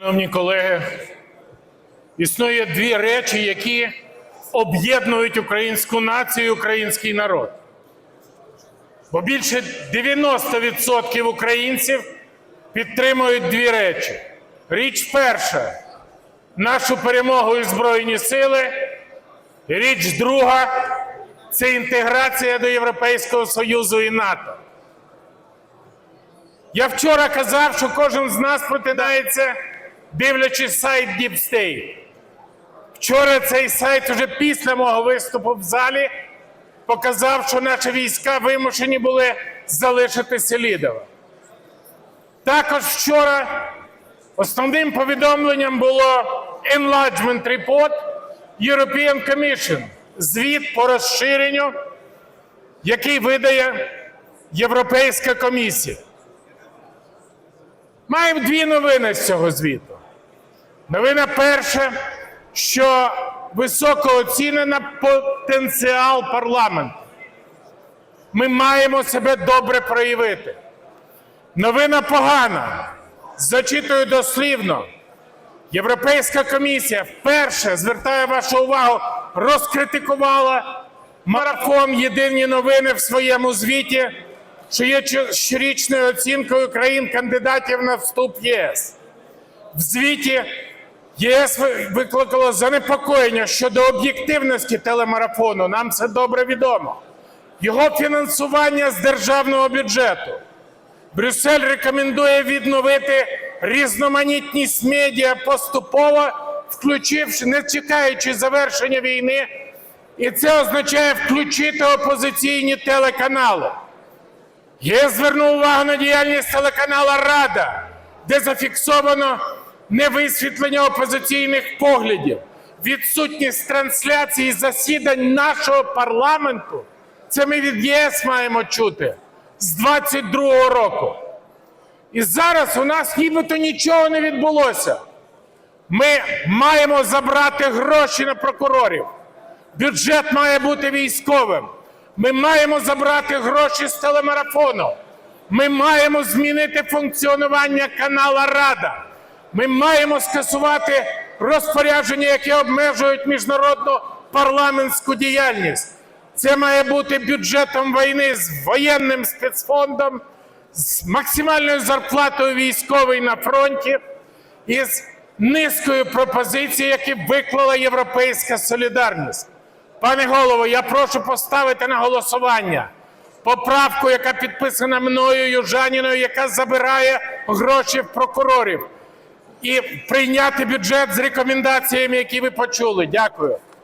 Шановні колеги, існує дві речі, які об'єднують українську націю і український народ. Бо більше 90% українців підтримують дві речі. Річ перша нашу перемогу і Збройні сили. Річ друга це інтеграція до Європейського Союзу і НАТО. Я вчора казав, що кожен з нас прокидається, дивлячись сайт State. Вчора цей сайт уже після мого виступу в залі показав, що наші війська вимушені були залишити Селідово. Також вчора основним повідомленням було Enlargement Report European Commission, звіт по розширенню, який видає Європейська комісія. Маємо дві новини з цього звіту. Новина перша, що високо оцінено потенціал парламенту. Ми маємо себе добре проявити. Новина погана. Зачитую дослівно. Європейська комісія вперше звертає вашу увагу, розкритикувала марафон Єдині новини в своєму звіті, що є щорічною оцінкою країн-кандидатів на вступ в ЄС. В звіті ЄС викликало занепокоєння щодо об'єктивності телемарафону. Нам це добре відомо. Його фінансування з державного бюджету. Брюссель рекомендує відновити різноманітність медіа поступово, включивши, не чекаючи завершення війни, і це означає включити опозиційні телеканали. ЄС звернув увагу на діяльність телеканала Рада, де зафіксовано невисвітлення опозиційних поглядів, відсутність трансляції засідань нашого парламенту. Це ми від ЄС маємо чути з 22-го року. І зараз у нас нібито нічого не відбулося. Ми маємо забрати гроші на прокурорів. Бюджет має бути військовим. Ми маємо забрати гроші з телемарафону. Ми маємо змінити функціонування канала Рада. Ми маємо скасувати розпорядження, які обмежують міжнародну парламентську діяльність. Це має бути бюджетом війни з воєнним спецфондом, з максимальною зарплатою військової на фронті і з низкою пропозицій, які виклала Європейська солідарність. Пане голово, я прошу поставити на голосування поправку, яка підписана мною Южаніною, яка забирає гроші в прокурорів, і прийняти бюджет з рекомендаціями, які ви почули. Дякую.